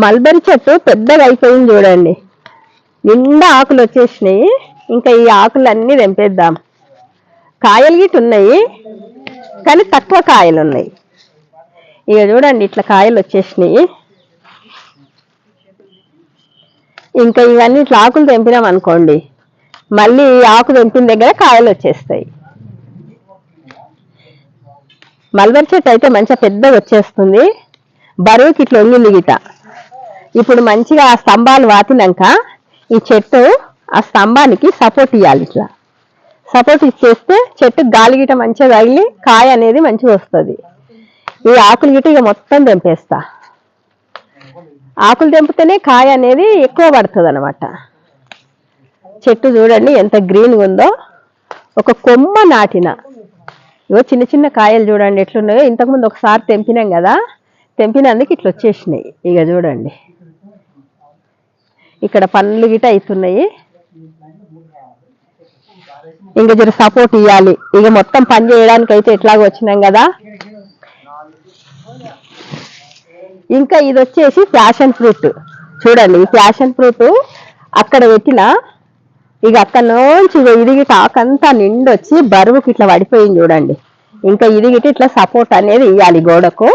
Mulberry చెట్టు పెద్దగా అయిపోయింది చూడండి. నిండా ఆకులు వచ్చేసినాయి. ఇంకా ఈ ఆకులన్నీ తెంపేద్దాం. కాయలు గిట్ ఉన్నాయి కానీ తక్కువ కాయలు ఉన్నాయి. ఇక చూడండి ఇట్లా కాయలు వచ్చేసినాయి. ఇంకా ఇవన్నీ ఇట్లా ఆకులు తెంపినాం అనుకోండి మళ్ళీ ఈ ఆకు తెంపిన దగ్గర కాయలు వచ్చేస్తాయి. మల్బరీ చెట్టు అయితే మంచిగా పెద్దగా వచ్చేస్తుంది. బరువుకి ఇట్లా వంగింది గిట ఇప్పుడు మంచిగా ఆ స్తంభాలు వాతినాక ఈ చెట్టు ఆ స్తంభానికి సపోర్ట్ ఇవ్వాలి ఇట్లా. సపోర్ట్ ఇచ్చేస్తే చెట్టు గాలి గిట మంచిగా తగిలి కాయ అనేది మంచిగా వస్తుంది. ఈ ఆకులు గిట ఇక మొత్తం తెంపేస్తా. ఆకులు తెంపితేనే కాయ అనేది ఎక్కువ పడుతుంది అనమాట చెట్టు చూడండి ఎంత గ్రీన్గా ఉందో. ఒక కొమ్మ నాటిన. ఇగో చిన్న చిన్న కాయలు చూడండి ఎట్లున్నాయో. ఇంతకుముందు ఒకసారి తెంపినాం కదా. తెంపినందుకు ఇట్లా వచ్చేసినాయి. ఇక చూడండి. ఇక్కడ పనులు గిట అవుతున్నాయి ఇంకా జర సపోర్ట్ ఇవ్వాలి ఇక మొత్తం పని చేయడానికి అయితే ఎట్లాగో వచ్చినాం కదా. ఇంకా ఇది వచ్చేసి ప్యాషన్ ఫ్రూట్. చూడండి ఈ ప్యాషన్ ఫ్రూట్ అక్కడ పెట్టిన ఇక అక్కడ నుంచి ఇదిగి టాకంతా నిండొచ్చి బరువుకి ఇట్లా పడిపోయింది చూడండి. ఇంకా ఇది ఇట్లా సపోర్ట్ అనేది ఇవ్వాలి గోడకు.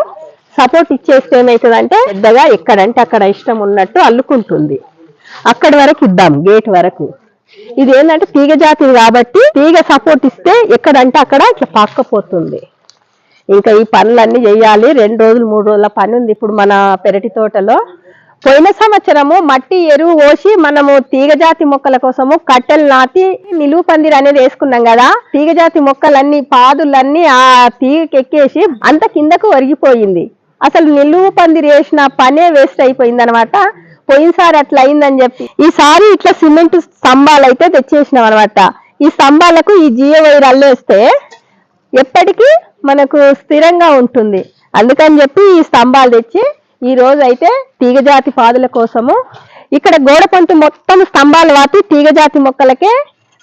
సపోర్ట్ ఇచ్చేస్తే ఏమవుతుందంటే పెద్దగా ఎక్కడంటే అక్కడ ఇష్టం ఉన్నట్టు అల్లుకుంటుంది. అక్కడి వరకు ఇద్దాం గేట్ వరకు. ఇది ఏంటంటే తీగ జాతిది కాబట్టి తీగ సపోర్ట్ ఇస్తే ఎక్కడంటే అక్కడ ఇట్లా పక్కపోతుంది. ఇంకా ఈ పనులన్నీ చేయాలి. రెండు రోజులు మూడు రోజుల పని ఉంది ఇప్పుడు మన పెరటి తోటలో. పోయిన సంవత్సరము మట్టి ఎరువు పోసి మనము తీగజాతి మొక్కల కోసము కట్టెలు నాటి నిలువు పందిరి అనేది వేసుకున్నాం కదా. తీగజాతి మొక్కలన్నీ పాదులన్నీ ఆ తీగకి ఎక్కేసి అంత కిందకు ఒరిగిపోయింది. అసలు నిలువు పందిరి వేసిన పనే వేస్ట్ అయిపోయింది అనమాట పోయినసారి అట్లా అయిందని చెప్పి. ఈసారి ఇట్లా సిమెంట్ స్తంభాలు అయితే తెచ్చేసినాం అనమాట ఈ స్తంభాలకు ఈ జియో వైర్ అల్లేస్తే ఎప్పటికీ మనకు స్థిరంగా ఉంటుంది. అందుకని చెప్పి ఈ స్తంభాలు తెచ్చి ఈ రోజు అయితే తీగజాతి పాదుల కోసము ఇక్కడ గోడ పంటు మొత్తం స్తంభాలు వాటి తీగజాతి మొక్కలకే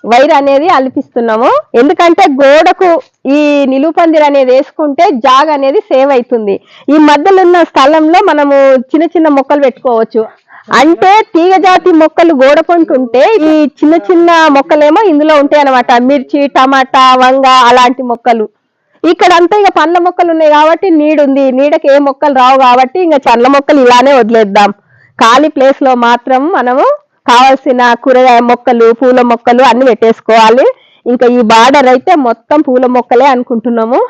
వైర్ అనేది అల్పిస్తున్నాము. ఎందుకంటే గోడకు ఈ నిలుపందిర అనేది వేసుకుంటే జాగ అనేది సేవ్ అవుతుంది. ఈ మధ్యలో ఉన్న స్థలంలో మనము చిన్న చిన్న మొక్కలు పెట్టుకోవచ్చు. అంటే తీగజాతి మొక్కలు గోడ ఈ చిన్న చిన్న మొక్కలేమో ఇందులో ఉంటాయి అనమాట మిర్చి టమాటా వంగ అలాంటి మొక్కలు. ఇక్కడ అంతా ఇక పండ్ల మొక్కలు ఉన్నాయి కాబట్టి నీడుంది. నీడకి ఏ మొక్కలు రావు కాబట్టి ఇంకా చల్ల మొక్కలు ఇలానే వదిలేద్దాం. ఖాళీ ప్లేస్లో మాత్రం మనము కావాల్సిన కూరగాయ మొక్కలు పూల మొక్కలు అన్ని పెట్టేసుకోవాలి. ఇంకా ఈ బార్డర్ అయితే మొత్తం పూల మొక్కలే అనుకుంటున్నాము.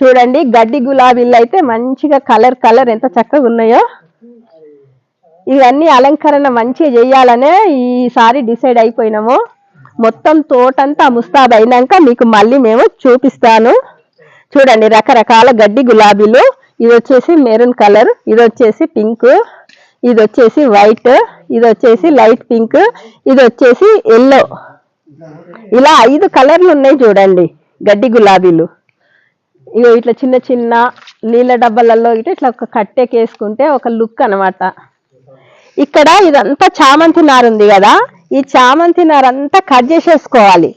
చూడండి గడ్డి గులాబీలు అయితే మంచిగా కలర్ కలర్ ఎంత చక్కగా ఉన్నాయో. ఇవన్నీ అలంకరణ మంచిగా చేయాలనే ఈసారి డిసైడ్ అయిపోయినాము. మొత్తం తోటంతా ముస్తాబ్ అయినాక మీకు మళ్ళీ మేము చూపిస్తాను. చూడండి రకరకాల గడ్డి గులాబీలు. ఇది వచ్చేసి మెరూన్ కలర్ ఇది వచ్చేసి పింక్ ఇది వచ్చేసి వైట్ ఇది వచ్చేసి లైట్ పింక్ ఇది వచ్చేసి ఎల్లో. ఇలా ఐదు కలర్లు ఉన్నాయి చూడండి గడ్డి గులాబీలు. ఇగో ఇట్లా చిన్న చిన్న నీళ్ళ డబ్బాలలో ఇట్లా ఇట్లా ఒక కట్టెకేసుకుంటే ఒక లుక్ అనమాట ఇక్కడ ఇదంతా చామంతి నారు ఉంది కదా. ఈ చామంతి నారు అంతా కట్ చేసేసుకోవాలి.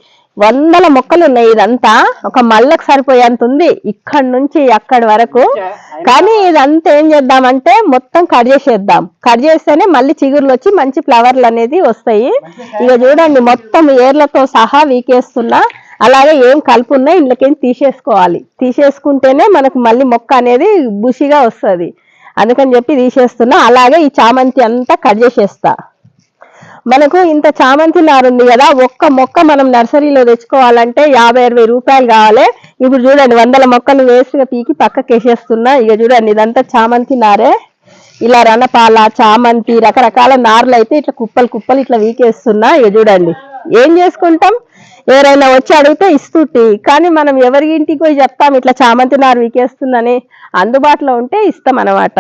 వందల మొక్కలు ఉన్నాయి ఇదంతా. ఒక మళ్ళకు సరిపోయేంత ఉంది. ఇక్కడ నుంచి అక్కడి వరకు. కానీ ఇదంతా ఏం చేద్దామంటే మొత్తం కట్ చేసేద్దాం. కట్ చేస్తేనే మళ్ళీ చిగుర్లు వచ్చి మంచి ఫ్లవర్లు అనేది వస్తాయి. ఇక చూడండి మొత్తం ఏర్లతో సహా వీకేస్తున్నా అలాగే ఏం కలుపు ఉన్నా ఇంట్లోకేం తీసేసుకోవాలి. తీసేసుకుంటేనే మనకు మళ్ళీ మొక్క అనేది బుషిగా వస్తుంది. అందుకని చెప్పి తీసేస్తున్నా. అలాగే ఈ చామంతి అంతా కట్ చేసేస్తా. మనకు ఇంత చామంతి నారు ఉంది కదా ఒక్క మొక్క మనం నర్సరీలో తెచ్చుకోవాలంటే యాభై అరవై రూపాయలు కావాలి. ఇప్పుడు చూడండి వందల మొక్కలు వేస్ట్గా పీకి పక్కకి వేసేస్తున్నా. ఇక చూడండి ఇదంతా చామంతి నారే. ఇలా రణపాల చామంతి రకరకాల నార్లు అయితే ఇట్లా కుప్పలు కుప్పలు ఇట్లా వీకేస్తున్నా. ఇక చూడండి ఏం చేసుకుంటాం? ఎవరైనా వచ్చి అడిగితే ఇస్తుంది కానీ మనం ఎవరి ఇంటికి పోయి చెప్తాం ఇట్లా చామంతి నారు వీకేస్తుందని అందుబాటులో ఉంటే ఇస్తాం అన్నమాట.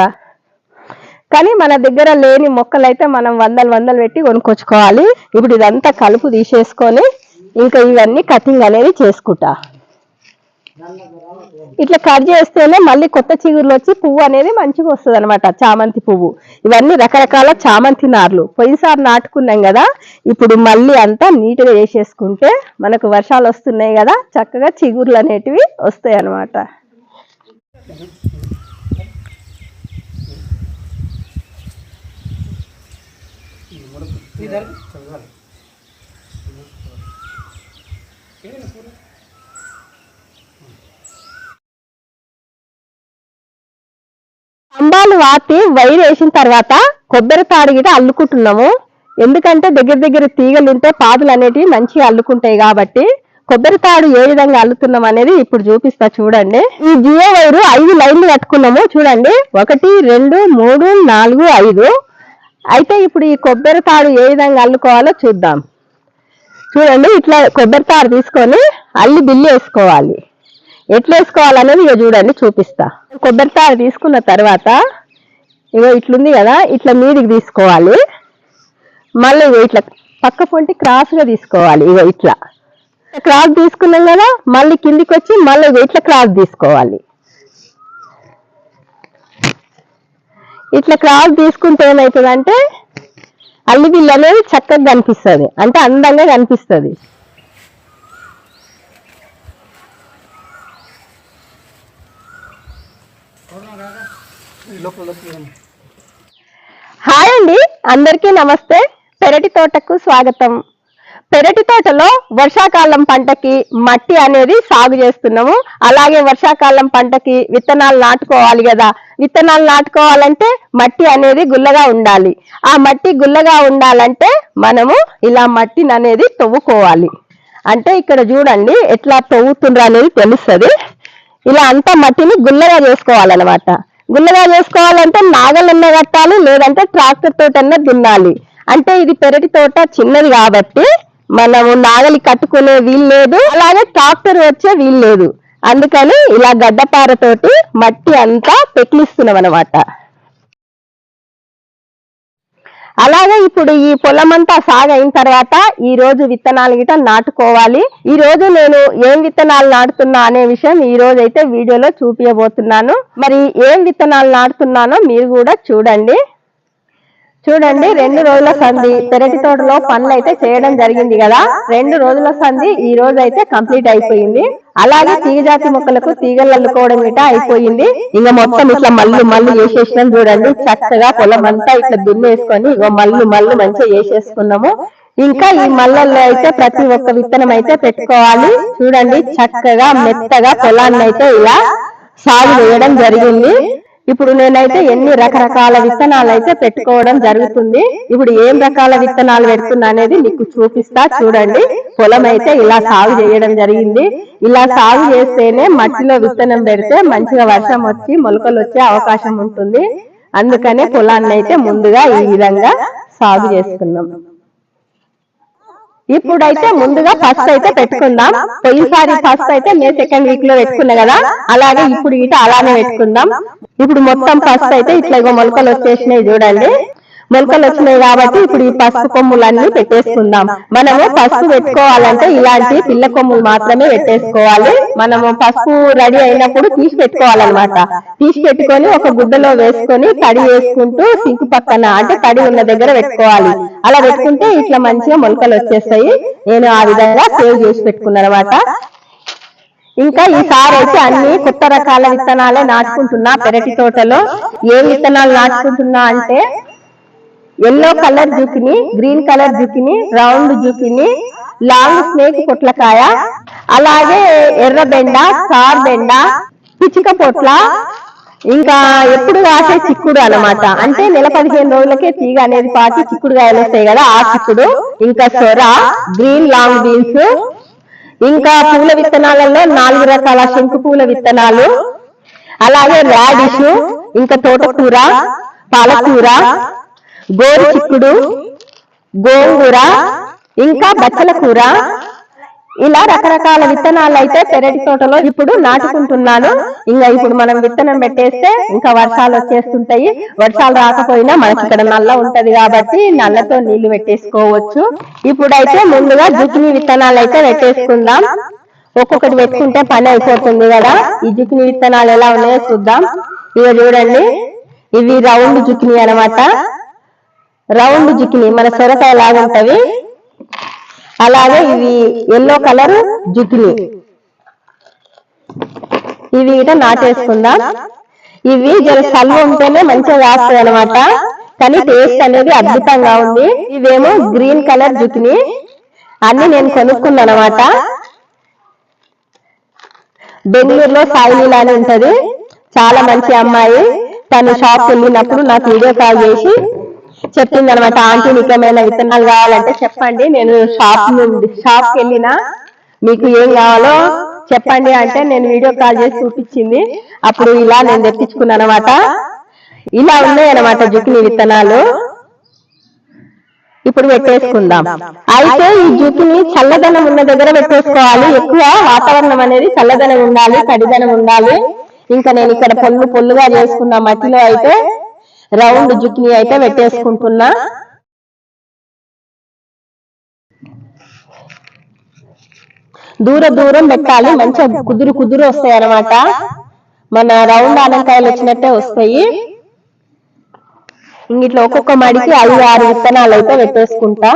కానీ మన దగ్గర లేని మొక్కలు అయితే మనం వందలు వందలు పెట్టి కొనుక్కొచ్చుకోవాలి. ఇప్పుడు ఇదంతా కలుపు తీసేసుకొని ఇంకా ఇవన్నీ కటింగ్ అనేది చేసుకుంటా. ఇట్లా కట్ చేస్తేనే మళ్ళీ కొత్త చిగురులు వచ్చి పువ్వు అనేది మంచిగా వస్తుంది అనమాట చామంతి పువ్వు. ఇవన్నీ రకరకాల చామంతి నార్లు. పొయ్యిసారి నాటుకున్నాం కదా ఇప్పుడు మళ్ళీ అంతా నీట్గా చేసేసుకుంటే మనకు వర్షాలు వస్తున్నాయి కదా చక్కగా చిగురులు అనేటివి వస్తాయి అనమాట వాతి వైర్ వేసిన తర్వాత కొబ్బరి తాడు గిట అల్లుకుంటున్నాము. ఎందుకంటే దగ్గర దగ్గర తీగలు ఉంటే పాదులు అనేటివి మంచిగా అల్లుకుంటాయి కాబట్టి కొబ్బరి తాడు ఏ విధంగా అల్లుతున్నాం అనేది ఇప్పుడు చూపిస్తా చూడండి. ఈ జియో వైరు ఐదు లైన్లు కట్టుకున్నాము. చూడండి. ఒకటి రెండు మూడు నాలుగు ఐదు. అయితే ఇప్పుడు ఈ కొబ్బరి తాడు ఏ విధంగా అల్లుకోవాలో చూద్దాం. చూడండి. ఇట్లా కొబ్బరి తాడు తీసుకొని అల్లి బిల్లు వేసుకోవాలి. ఎట్లా వేసుకోవాలనేది ఇక చూడండి. చూపిస్తా. కొబ్బరి తాడు తీసుకున్న తర్వాత ఇగో ఇట్లుంది కదా ఇట్లా మీదికి తీసుకోవాలి. మళ్ళీ ఇగో ఇట్లా పక్క పొంటి క్రాస్గా తీసుకోవాలి ఇగో ఇట్లా. క్రాస్ తీసుకున్నాం కదా మళ్ళీ కిందికి వచ్చి మళ్ళీ ఇగో ఇట్లా క్రాస్ తీసుకోవాలి. ఇట్లా క్రాస్ తీసుకుంటే ఏమవుతుందంటే అల్లి బిల్లు అనేది చక్కగా కనిపిస్తుంది. అంటే అందంగా కనిపిస్తుంది. హాయ్ అండి అందరికీ నమస్తే. పెరటి తోటకు స్వాగతం. పెరటి తోటలో వర్షాకాలం పంటకి మట్టి అనేది సాగు చేస్తున్నాము. అలాగే వర్షాకాలం పంటకి విత్తనాలు నాటుకోవాలి కదా. విత్తనాలు నాటుకోవాలంటే మట్టి అనేది గుల్లగా ఉండాలి. ఆ మట్టి గుల్లగా ఉండాలంటే మనము ఇలా మట్టిని అనేది తవ్వుకోవాలి. అంటే ఇక్కడ చూడండి ఎట్లా తవ్వుతుండ్రు అనేది తెలుస్తుంది. ఇలా అంతా మట్టిని గుల్లగా చేసుకోవాలన్నమాట. గుల్లగా చేసుకోవాలంటే నాగలన్న కట్టాలి లేదంటే ట్రాక్టర్ తోటన్నా దున్నాలి. అంటే ఇది పెరటి తోట చిన్నది కాబట్టి మనము నాగలి కట్టుకునే వీలు లేదు అలాగే ట్రాక్టర్ వచ్చే వీలు లేదు. అందుకని ఇలా గడ్డపారతోటి మట్టి అంతా పెకిలిస్తున్నాం అనమాట అలాగే ఇప్పుడు ఈ పొలం అంతా సాగు అయిన తర్వాత ఈ రోజు విత్తనాలు గిట నాటుకోవాలి. ఈ రోజు నేను ఏం విత్తనాలు నాటుతున్నా అనే విషయం ఈ రోజు అయితే వీడియోలో చూపించబోతున్నాను మరి ఏం విత్తనాలు నాటుతున్నానో మీరు కూడా చూడండి. చూడండి రెండు రోజుల సంధి పెరటి తోటలో పనులు అయితే చేయడం జరిగింది కదా. రెండు రోజుల సంధి ఈ రోజు అయితే కంప్లీట్ అయిపోయింది. అలాగే తీగజాతి మొక్కలకు తీగలు అల్లుకోవడం ఇట అయిపోయింది. ఇంకా మొత్తం ఇట్లా మళ్ళీ మళ్ళీ వేసేసినాం చూడండి. చక్కగా పొలం అంతా ఇట్లా దున్నేసుకొని ఇగో మళ్ళీ మళ్ళీ మంచిగా వేసేసుకున్నాము ఇంకా ఈ మల్లల్లో అయితే ప్రతి ఒక్క విత్తనం అయితే పెట్టుకోవాలి. చూడండి చక్కగా మెత్తగా పొలాన్ని అయితే ఇలా సాగు వేయడం జరిగింది. ఇప్పుడు నేనైతే ఎన్ని రకరకాల విత్తనాలు అయితే పెట్టుకోవడం జరుగుతుంది. ఇప్పుడు ఏం రకాల విత్తనాలు పెడుతున్నా అనేది మీకు చూపిస్తా చూడండి. పొలం అయితే ఇలా సాగు చేయడం జరిగింది. ఇలా సాగు చేస్తేనే మట్టిలో విత్తనం పెడితే మంచిగా వర్షం వచ్చి మొలకలు వచ్చే అవకాశం ఉంటుంది. అందుకనే పొలాన్ని అయితే ముందుగా ఈ విధంగా సాగు చేసుకున్నాం. ఇప్పుడైతే ముందుగా ఫస్ట్ అయితే పెట్టుకుందాం. పోయినసారి ఫస్ట్ అయితే మే సెకండ్ వీక్లో పెట్టుకున్నా కదా? అలాగే ఇప్పుడు ఇట అలానే పెట్టుకుందాం. ఇప్పుడు మొత్తం ఫస్ట్ అయితే ఇట్లా ఇగో మొలకలు వచ్చేసినాయి చూడండి. మొలకలు వచ్చినాయి కాబట్టి ఇప్పుడు ఈ పసుపు కొమ్ములన్నీ పెట్టేసుకుందాం. మనము పసుపు పెట్టుకోవాలంటే ఇలాంటి పిల్ల కొమ్ములు మాత్రమే పెట్టేసుకోవాలి. మనము పసుపు రెడీ అయినప్పుడు తీసి పెట్టుకోవాలన్నమాట. తీసి పెట్టుకొని ఒక గుడ్డలో వేసుకొని తడి వేసుకుంటూ సింకు పక్కన అంటే తడి ఉన్న దగ్గర పెట్టుకోవాలి. అలా పెట్టుకుంటే ఇట్లా మంచిగా మొలకలు వచ్చేస్తాయి నేను ఆ విధంగా సేవ్ చేసి పెట్టుకున్నాను అనమాట ఇంకా ఈసారి అయితే అన్ని కొత్త రకాల విత్తనాలే నాటుకుంటున్నా. పెరటి తోటలో ఏ విత్తనాలు నాటుకుంటున్నా అంటే yellow colour zucchini green colour zucchini round zucchini long snake పొట్లకాయ అలాగే ఎర్ర బెండ సార్ బెండ పిచ్చిక పొట్ల ఇంకా ఎప్పుడు కాసే చిక్కుడు అన్నమాట. అంటే నెల పదిహేను రోజులకే తీగ అనేది పాటి చిక్కుడు కాయలు వస్తాయి కదా ఆ చిక్కుడు. ఇంకా సొర గ్రీన్ లాంగ్ బీన్స్ ఇంకా పూల విత్తనాలలో నాలుగు రకాల శంకు పూల విత్తనాలు అలాగే రాడిష్ ఇంకా తోటకూర పాలకూర గోరు చిక్కుడు గోంగూర ఇంకా బచ్చల కూర. ఇలా రకరకాల విత్తనాలు అయితే పెరటి తోటలో ఇప్పుడు నాటుకుంటున్నాను. ఇంకా ఇప్పుడు మనం విత్తనం పెట్టేస్తే ఇంకా వర్షాలు వచ్చేస్తుంటాయి. వర్షాలు రాకపోయినా మనకి ఇక్కడ నల్ల ఉంటది కాబట్టి నల్లతో నీళ్ళు పెట్టేసుకోవచ్చు. ఇప్పుడైతే ముందుగా జుకినీ విత్తనాలు అయితే పెట్టేసుకుందాం. ఒక్కొక్కటి పెట్టుకుంటే పని అయిపోతుంది కదా. ఈ జుకినీ విత్తనాలు ఎలా ఉన్నాయో చూద్దాం. ఇక చూడండి. ఇవి రౌండ్ జుకినీ అన్నమాట రౌండ్ జుకిని మన సొరకాయ లాగా అలాగే ఇవి ఎల్లో కలర్ జుకినీ ఇవి ఇట నాటేసుకుందాం. ఇవి జర చల్లు ఉంటేనే మంచిగా వేస్తాయి అనమాట కానీ టేస్ట్ అనేది అద్భుతంగా ఉంది. ఇవేమో గ్రీన్ కలర్ జుకిని అన్ని నేను కొనుక్కున్నాను అనమాట బెంగళూరులో సాయిలీల అని ఉంటది. చాలా మంచి అమ్మాయి. తను షాప్ వెళ్ళినప్పుడు నాకు వీడియో కాల్ చేసి చెప్పింది అనమాట ఆంటీ నీకు ఏమైనా విత్తనాలు కావాలంటే చెప్పండి. నేను షాప్ నుండి షాప్కి వెళ్ళినా మీకు ఏం కావాలో చెప్పండి అంటే నేను వీడియో కాల్ చేసి చూపించింది. అప్పుడు ఇలా నేను తెప్పించుకున్నాను అనమాట ఇలా ఉన్నాయి అనమాట జుకిని విత్తనాలు. ఇప్పుడు పెట్టేసుకుందాం. అయితే ఈ జుట్టుని చల్లదనం ఉన్న దగ్గర పెట్టేసుకోవాలి. ఎక్కువ వాతావరణం అనేది చల్లదనం ఉండాలి తడిదనం ఉండాలి. ఇంకా నేను ఇక్కడ పొల్లు పొల్లుగా చేసుకున్న మట్టిలో అయితే రౌండ్ జుక్ని అయితే పెట్టేసుకుంటున్నా. దూర దూరం పెట్టాలి మంచిగా కుదురు కుదురు వస్తాయి అన్నమాట. మన రౌండ్ ఆనకాయలు వచ్చినట్టే వస్తాయి. ఇంక ఇట్లా ఒక్కొక్క మడికి ఐదు ఆరు విత్తనాలు అయితే పెట్టేసుకుంటా.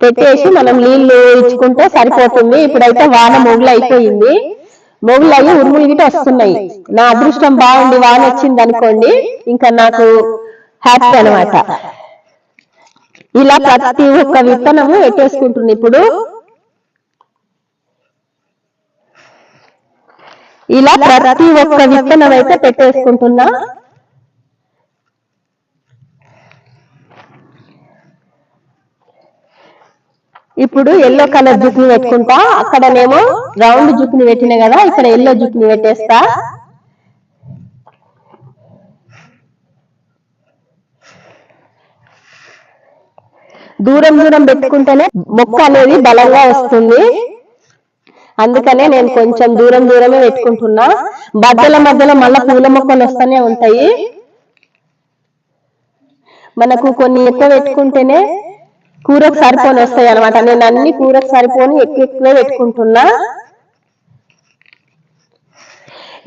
పెట్టేసి మనం నీళ్ళు ఇచ్చుకుంటే సరిపోతుంది. ఇప్పుడైతే వాన మొగులు అయిపోయింది. మొగులు అయ్యి ఉరుములు గిట వస్తున్నాయి. నా అదృష్టం బాగుండి వాన వచ్చింది అనుకోండి ఇంకా నాకు హ్యాపీ అనమాట ఇలా ప్రతి ఒక్క విత్తనము ఎట్టేసుకుంటుంది ఇప్పుడు ఇలా ప్రతి ఒక్క విత్తనం అయితే పెట్టేసుకుంటున్నా. ఇప్పుడు ఎల్లో కలర్ జుట్టుని పెట్టుకుంటా. అక్కడనేమో రౌండ్ జుట్టుని పెట్టిన కదా ఇక్కడ ఎల్లో జుట్టుని పెట్టేస్తా. దూరం దూరం పెట్టుకుంటేనే మొక్క అనేది బలంగా వస్తుంది. అందుకనే నేను కొంచెం దూరం దూరమే పెట్టుకుంటున్నా. బద్దల మధ్యలో మళ్ళా పూల మొక్కలు వస్తూనే ఉంటాయి. మనకు కొన్ని ఎక్కువ పెట్టుకుంటేనే కూరకు సరిపోని వస్తాయి అనమాట నేను అన్ని కూరకు సరిపోని ఎక్కువ ఎక్కువే పెట్టుకుంటున్నా.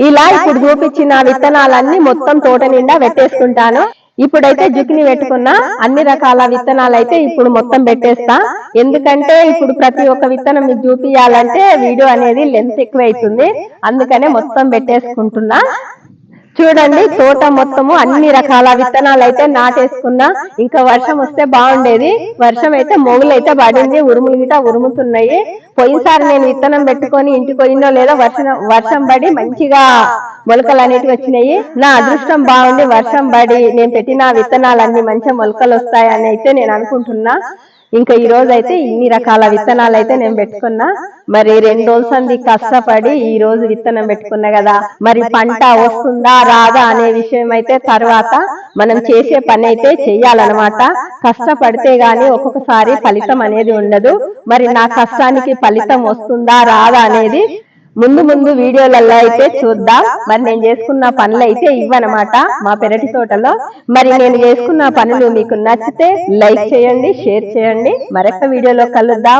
ఇలా ఇప్పుడు చూపించిన విత్తనాలన్నీ మొత్తం తోట నిండా పెట్టేసుకుంటాను. ఇప్పుడైతే జుకిని పెట్టుకున్న అన్ని రకాల విత్తనాలు అయితే ఇప్పుడు మొత్తం పెట్టేస్తా. ఎందుకంటే ఇప్పుడు ప్రతి ఒక్క విత్తనం మీకు చూపించాలంటే వీడియో అనేది లెంత్ ఎక్కువ అవుతుంది అందుకనే మొత్తం పెట్టేసుకుంటున్నా. చూడండి తోట మొత్తము అన్ని రకాల విత్తనాలు అయితే నాటేసుకున్నా ఇంకా వర్షం వస్తే బాగుండేది. వర్షం అయితే మొగులు అయితే పడింది ఉరుములు గిట ఉరుముతున్నాయి. పోయినసారి నేను విత్తనం పెట్టుకొని ఇంటికి పోయిందో లేదో వర్షం వర్షం పడి మంచిగా మొలకలు అనేటివి వచ్చినాయి. నా అదృష్టం బాగుండి వర్షం పడి నేను పెట్టిన విత్తనాలన్నీ మంచిగా మొలకలు వస్తాయని అయితే నేను అనుకుంటున్నా. ఇంకా ఈ రోజు అయితే ఇన్ని రకాల విత్తనాలు అయితే నేను పెట్టుకున్నా. మరి రెండు రోజులు సంది కష్టపడి ఈ రోజు విత్తనం పెట్టుకున్నా కదా. మరి పంట వస్తుందా రాదా అనే విషయం అయితే తర్వాత మనం చేసే పని అయితే చెయ్యాలన్నమాట కష్టపడితే గాని ఒక్కొక్కసారి ఫలితం అనేది ఉండదు. మరి నా కష్టానికి ఫలితం వస్తుందా రాదా అనేది ముందు ముందు వీడియోలలో అయితే చూద్దాం. మరి నేను చేసుకున్న పనులు అయితే ఇవ్వనమాట మా పెరటి తోటలో. మరి నేను చేసుకున్న పనులు మీకు నచ్చితే లైక్ చేయండి షేర్ చేయండి. మరొక వీడియోలో కలుద్దాం.